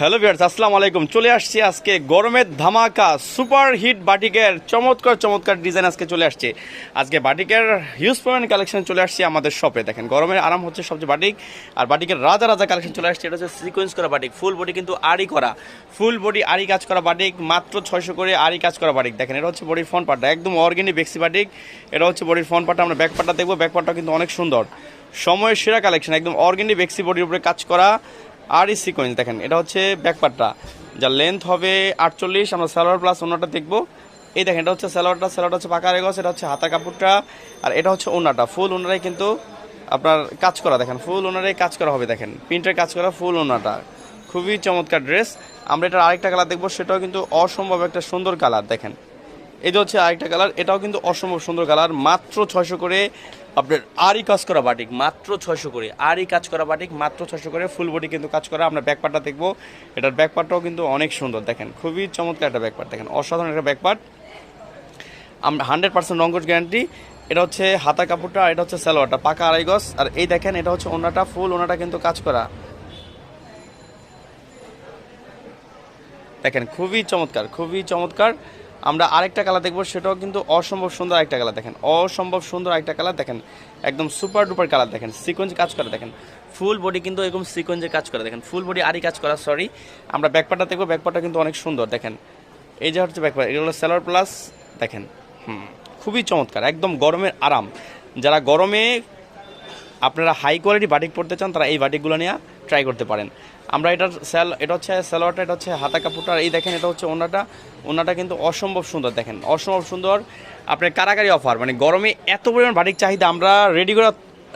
Hello viewers, আসসালামু আলাইকুম। চলে আসছি আজকে গরমের ধামাকা সুপার হিট বাটিকের চমৎকার চমৎকার ডিজাইন আজকে চলে আসছে। আজকে বাটিকের হিউজ পরিমাণ কালেকশন চলে আসছে আমাদের শপে দেখেন, গরমের আরাম হচ্ছে সবচেয়ে বাটিক, আর বাটিকের রাজা রাজা কালেকশন চলে আসছে। এটা হচ্ছে সিকোয়েন্স করা বাটিক ফুল বডি কিন্তু আড়ি করা ফুল বডি আড়ি কাজ করা বাটিক, মাত্র ছয়শো করে আড়ি কাজ করা বাটিক। দেখেন, এটা হচ্ছে বডির ফ্রন্ট পার্টটা একদম অর্গ্যানিক বেক্সি বাটিক। এটা হচ্ছে বডির ফ্রন্ট পার্টটা আমরা ব্যাক পার্টটা দেখব। ব্যাক পার্টটা কিন্তু অনেক সুন্দর। সময়ের সেরা কালেকশন একদম অর্গ্যানিক বেক্সি বডির উপরে কাজ করা। আর এই সিকোয়েন্স দেখেন, এটা হচ্ছে ব্যাকপার্টটা যার লেন্থ হবে আটচল্লিশ, আমরা সালোয়ার প্লাস ওনাটা দেখব। এই দেখেন, এটা হচ্ছে সালোয়ারটা সালোয়ারটা হচ্ছে পাকা রেগস এটা হচ্ছে হাতা কাপড়টা, আর এটা হচ্ছে ওনাটা। ফুল ওনারাই কিন্তু আপনার কাজ করা, দেখেন ফুল ওনারাই কাজ করা হবে, দেখেন। প্রিন্টের কাজ করা ফুল ওনাটা। খুবই চমৎকার ড্রেস আমরা এটার আরেকটা কালার দেখব, সেটাও কিন্তু অসম্ভব একটা সুন্দর কালার দেখেন। যে হচ্ছে আরেকটা কালার এটাও কিন্তু অসম্ভব সুন্দর কালার মাত্র ছয়শো করে আপনার আরই কাজ করা বাটিক মাত্র ছয়শো করে, আরই কাজ করা বাটিক মাত্র ছয়শো করে ফুল বডি কিন্তু কাজ করা, আমরা ব্যাকপার্টটা দেখব। এটার ব্যাকপার্টটাও কিন্তু অনেক সুন্দর, দেখেন, খুবই চমৎকার একটা ব্যাকপার্ট দেখেন, অসাধারণ একটা ব্যাকপার্ট আমরা হান্ড্রেড পার্সেন্ট রঙ্গজ গ্যারান্টি এটা হচ্ছে হাতা কাপড়টা, আর এটা হচ্ছে স্যালোয়ারটা পাকা আড়াই গজ, আর এই দেখেন, এটা হচ্ছে ওনাটা ফুল ওনাটা কিন্তু কাজ করা। দেখেন, খুবই চমৎকার খুবই চমৎকার। আমরা আরেকটা কালার দেখব, সেটাও কিন্তু অসম্ভব সুন্দর একটা কালার দেখেন। অসম্ভব সুন্দর একটা কালার দেখেন। একদম সুপার ডুপার কালার দেখেন। সিকোয়েন্স কাজ করে দেখেন। ফুল বডি কিন্তু এরকম সিকোয়েন্সে কাজ করে দেখেন। ফুল বডি আরই কাজ করা সরি আমরা ব্যাকপাটা দেখব ব্যাকপাটা কিন্তু অনেক সুন্দর, দেখেন। এই যে হচ্ছে ব্যাকপাট এগুলো সেলার প্লাস দেখেন। হুম, খুবই চমৎকার, একদম গরমের আরাম। যারা গরমে আপনারা হাই কোয়ালিটি বাটিক পড়তে চান, তারা এই বাটিকগুলো নিয়ে ট্রাই করতে পারেন। আমরা এটার স্যাল এটা হচ্ছে স্যালোয়ারটা এটা হচ্ছে হাতা কাপড়টা, আর এই দেখেন, এটা হচ্ছে ওনাটা। ওনাটা কিন্তু অসম্ভব সুন্দর, দেখেন। অসম্ভব সুন্দর। আপনার কারাকারি অফার মানে গরমে এত পরিমাণ বাটিক চাহিদা, আমরা রেডি করে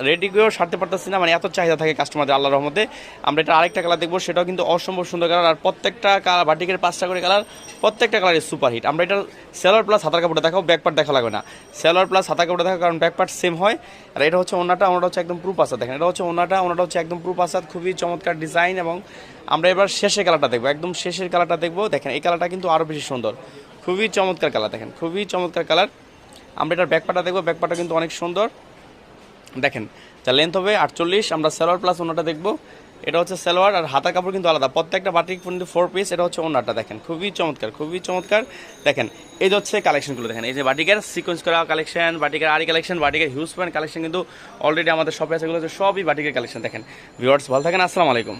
রেডি করেও সারতে পারতেছি না মানে এত চাহিদা থাকে কাস্টমারদের আল্লাহ রহমতে। আমরা এটা আরেকটা কালার দেখব, সেটাও কিন্তু অসম্ভব সুন্দর কালার আর প্রত্যেকটা কালার বাটিকের পাঁচটা করে কালার প্রত্যেকটা কালারের সুপার হিট আমরা এটা সেলার প্লাস হাতার কাপড়টা দেখাও ব্যাকপার্ট দেখা লাগবে না। সেলার প্লাস হাতার কাপড়টা দেখাও, কারণ ব্যাকপার্ট সেম হয়। আর এটা হচ্ছে ওনাটা ওনাটা হচ্ছে একদম প্রুফ আসাদ দেখেন, এটা হচ্ছে ওনাটা ওনাটা হচ্ছে একদম প্রুফ আসাদ খুবই চমৎকার ডিজাইন এবং আমরা এবার শেষের কালারটা দেখব, একদম শেষের কালারটা দেখব। দেখেন, এই কালারটা কিন্তু আরও বেশি সুন্দর। খুবই চমৎকার কালার দেখেন, খুবই চমৎকার কালার আমরা এটার ব্যাকপাটা দেখব ব্যাকপাটা কিন্তু অনেক সুন্দর। দেখেন, যা লেন্থ হবে আটচল্লিশ, আমরা সালোয়ার প্লাস ওনাটা দেখব। এটা হচ্ছে সালোয়ার আর হাতা কাপড় কিন্তু আলাদা। প্রত্যেকটা বাটিক কিন্তু ফোর পিস এটা হচ্ছে ওনারটা, দেখেন, খুবই চমৎকার খুবই চমৎকার। দেখেন, এই যে হচ্ছে কালেকশনগুলো দেখেন, এই যে বাটিকের সিকোয়েন্স করা কালেকশন বাটিকের আরি কালেকশন বাটিকের হিউজ প্যান্ট কালেকশন কিন্তু অলরেডি আমাদের শপে আছে সবই বাটিকের কালেকশন দেখেন। ভিউয়ার্স ভালো থাকেন, আসসালামু আলাইকুম।